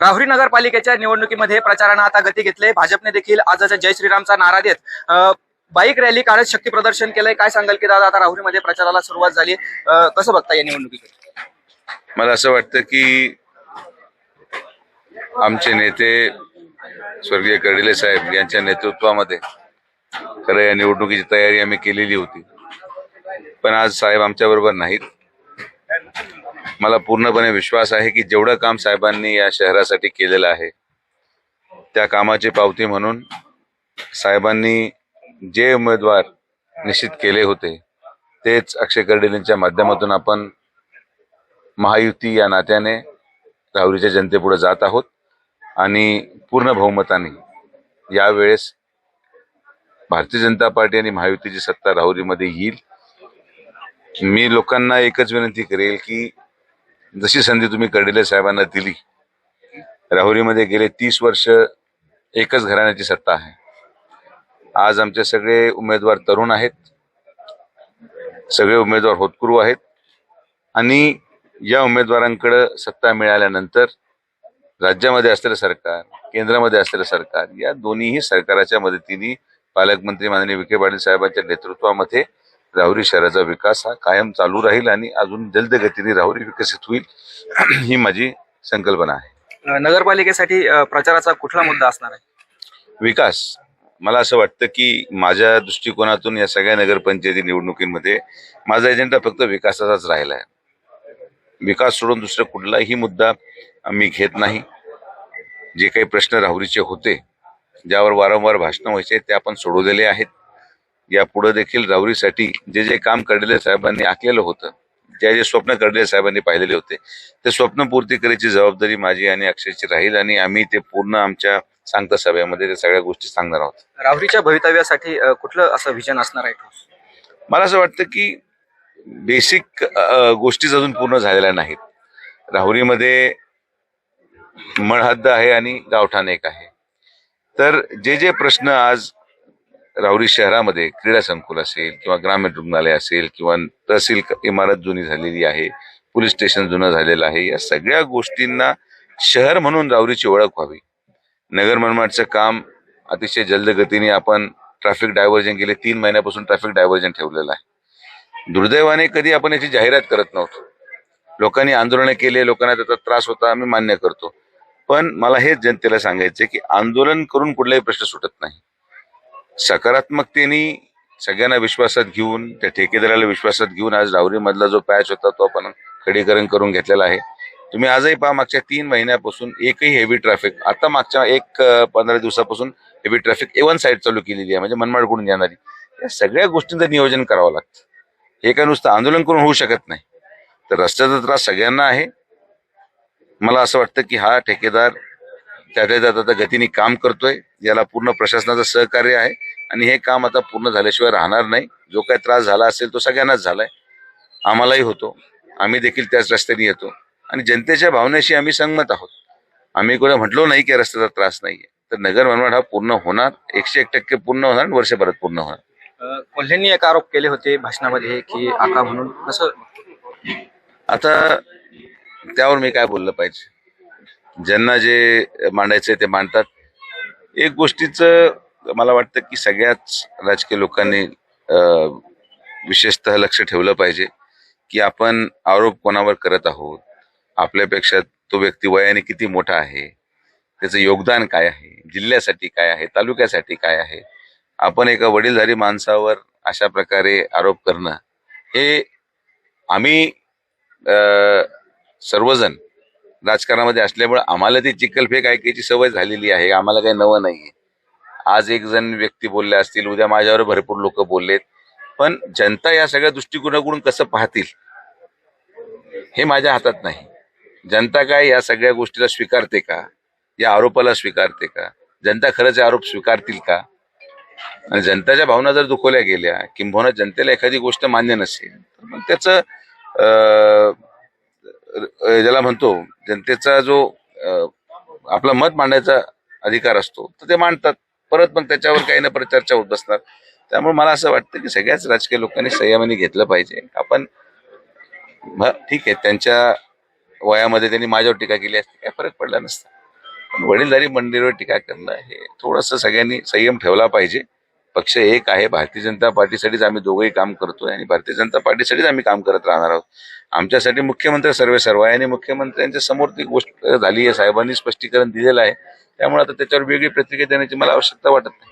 राहुरी नगरपालिकेच्या निवडणुकीमध्ये प्रचारानं आता गती घेतले. भाजपने देखील आजचा जय श्रीरामचा नारा देत बाईक रॅली काढत शक्ती प्रदर्शन केलंय. काय सांगाल की दादा आता राहुरीमध्ये प्रचाराला सुरुवात झाली. कसं बघता या निवडणुकीकडे? मला असं वाटतं की आमचे नेते स्वर्गीय कर्डिले साहेब यांच्या नेतृत्वामध्ये खरं या निवडणुकीची तयारी आम्ही केलेली होती. पण आज साहेब आमच्या बरोबर नाहीत. मला पूर्णपणे विश्वास आहे की जेवढं काम साहेबांनी या शहरासाठी केलेलं आहे त्या कामाची पावती म्हणून साहेबांनी जे उमेदवार निश्चित केले होते तेच अक्षय कर्डिलेंच्या माध्यमातून आपण महायुती या नात्याने राहुरीच्या जनतेपुढे जात आहोत आणि पूर्ण बहुमताने यावेळेस भारतीय जनता पार्टी आणि महायुतीची सत्ता राहुरीमध्ये येईल. मी लोकांना एकच विनंती करेल की जशी संधी तुम्ही कर्डिले साहेबांना दिली राहुरीमध्ये गेले तीस वर्ष एकच घराण्याची सत्ता आहे. आज आमचे सगळे उमेदवार तरुण आहेत सगळे उमेदवार होतकुरू आहेत आणि या उमेदवारांकडं सत्ता मिळाल्यानंतर राज्यामध्ये असलेलं सरकार केंद्रामध्ये असलेलं सरकार या दोन्हीही सरकाराच्या मदतीने पालकमंत्री माननीय विखे पाटील साहेबांच्या नेतृत्वामध्ये राहुरी शहराचा विकास हा कायम चालू राहील आणि अजून जलद गतीने राहुरी विकसित होईल ही माझी संकल्पना आहे. नगरपालिकेसाठी प्रचाराचा कुठला मुद्दा असणार आहे? विकास. मला असं वाटतं की माझ्या दृष्टिकोनातून या सगळ्या नगरपंचायती निवडणुकीमध्ये माझा एजेंडा फक्त विकासाचाच राहिला आहे. विकास सोडून दुसरा कुठलाही मुद्दा मी घेत नाही. जे काही प्रश्न राहुरीचे होते ज्यावर वारंवार भाषणं व्हायचे ते आपण सोडवलेले आहेत. यापुढे देखील राहुरीसाठी जे जे काम कर्डिले साहेबांनी आखलेलं होतं जे जे स्वप्न कर्डिले साहेबांनी पाहिलेले होते ते स्वप्न पूर्ती करायची जबाबदारी माझी आणि अक्षयची राहील आणि आम्ही ते पूर्ण आमच्या सांगता सभेमध्ये त्या सगळ्या गोष्टी सांगणार आहोत. राहुरीच्या भवितव्यासाठी कुठलं असं विजन असणार आहे? मला असं वाटतं की बेसिक गोष्टीच अजून पूर्ण झालेल्या नाहीत. राहुरीमध्ये मळहद्द आहे आणि गावठाण एक आहे. तर जे जे प्रश्न आज राहुरी शहरामध्ये क्रीडा संकुल असेल किंवा ग्रामीण रुग्णालय असेल किंवा तहसील इमारत जुनी झालेली आहे पोलीस स्टेशन जुनं झालेलं आहे या सगळ्या गोष्टींना शहर म्हणून राहुरीची ओळख व्हावी. नगर मनमाडचं काम अतिशय जलद गतीने आपण ट्रॅफिक डायव्हर्जन गेले तीन महिन्यापासून ट्रॅफिक डायव्हर्जन ठेवलेलं आहे. दुर्दैवाने कधी आपण याची जाहिरात करत नव्हतो. लोकांनी आंदोलनं केले लोकांना त्याचा त्रास होता आम्ही मान्य करतो. पण मला हेच जनतेला सांगायचं की आंदोलन करून कुठलाही प्रश्न सुटत नाही. सकारात्मकतेने सगळ्यांना विश्वासात घेऊन त्या ठेकेदाराला विश्वासात घेऊन आज डावरीमधला जो पॅच होता तो आपण खडीकरण करून घेतलेला आहे. तुम्ही आजही पहा मागच्या तीन महिन्यापासून एकही हेवी ट्रॅफिक आता मागच्या एक पंधरा दिवसापासून हेवी ट्रॅफिक एवन साईड चालू केलेली आहे म्हणजे मनमाडकडून येणारी. या सगळ्या गोष्टींचं नियोजन करावं लागतं. हे काय नुसतं आंदोलन करून होऊ शकत नाही. तर रस्त्याचा त्रास सगळ्यांना आहे. मला असं वाटतं की हा ठेकेदार त्याच्या त्या गतीने काम करतोय याला पूर्ण प्रशासनाचं सहकार्य आहे. आणि हे काम आता पूर्ण झाल्याशिवाय राहणार नाही. जो काही त्रास झाला असेल तो सगळ्यांनाच झालाय. आम्हालाही होतो. आम्ही देखील त्याच रस्त्याने येतो. आणि जनतेच्या भावनेशी आम्ही संगमत आहोत. आम्ही कोणा म्हटलो नाही की रस्त्याचा त्रास नाहीये. तर नगर मनमाड हा पूर्ण होणार एकशे एक टक्के पूर्ण होणार आणि वर्षभरात पूर्ण होणार. अ, कोल्हेंनी एक आरोप केले होते भाषणामध्ये की आका म्हणून कसं? आता त्यावर मी काय बोललं पाहिजे? ज्यांना जे मांडायचंय ते मांडतात एक गोष्टीचं मला वाटतं की सगळ्याच राजकीय लोकांनी विशेषतः लक्ष ठेवलं पाहिजे की आपण आरोप कोणावर करत आहोत? आपल्यापेक्षा तो व्यक्ती वयाने किती मोठा आहे? त्याचं योगदान काय आहे? जिल्ह्यासाठी काय आहे? तालुक्यासाठी काय आहे? आपण एका वडीलधारी माणसावर अशा प्रकारे आरोप करणं हे आम्ही सर्वजण राजकारणामध्ये असल्यामुळे आम्हाला ती चिखलफेक ऐकायची सवय झालेली आहे. आम्हाला काही नवं नाही आहे आज एक जण व्यक्ती बोलले असतील उद्या माझ्यावर भरपूर लोक बोललेत. पण जनता या सगळ्या दृष्टिकोनाकडून कसं पाहतील हे माझ्या हातात नाही. जनता काय या सगळ्या गोष्टीला स्वीकारते का? या आरोपाला स्वीकारते का? जनता खरंच हे आरोप स्वीकारतील का? आणि जनताच्या भावना जर दुखवल्या गेल्या किंबहुना जनतेला एखादी गोष्ट मान्य नसेल तर मग त्याचं अं, ज्याला म्हणतो जनतेचा जो आपला मत मांडायचा अधिकार असतो तर ते मांडतात. परत मग त्याच्यावर काही ना परत चर्चा होत बसणार. त्यामुळे मला असं वाटतं की सगळ्याच राजकीय लोकांनी संयमाने घेतलं पाहिजे. आपण ठीक आहे त्यांच्या वयामध्ये त्यांनी माझ्यावर टीका केली असती काय फरक पडला नसता. पण वडीलधारी मंडळीवर टीका करणं हे थोडंसं सगळ्यांनी संयम ठेवला पाहिजे. पक्ष एक आहे भारतीय जनता पार्टीसाठीच आम्ही दोघंही काम करतोय आणि भारतीय जनता पार्टीसाठीच आम्ही काम करत राहणार आहोत. आमच्यासाठी मुख्यमंत्री सर्वे सर्व आहे आणि मुख्यमंत्र्यांच्या समोर ती गोष्ट झाली आहे साहेबांनी स्पष्टीकरण दिलेलं आहे. त्यामुळे आता त्याच्यावर वेगळी प्रतिक्रिया देण्याची मला आवश्यकता वाटत नाही.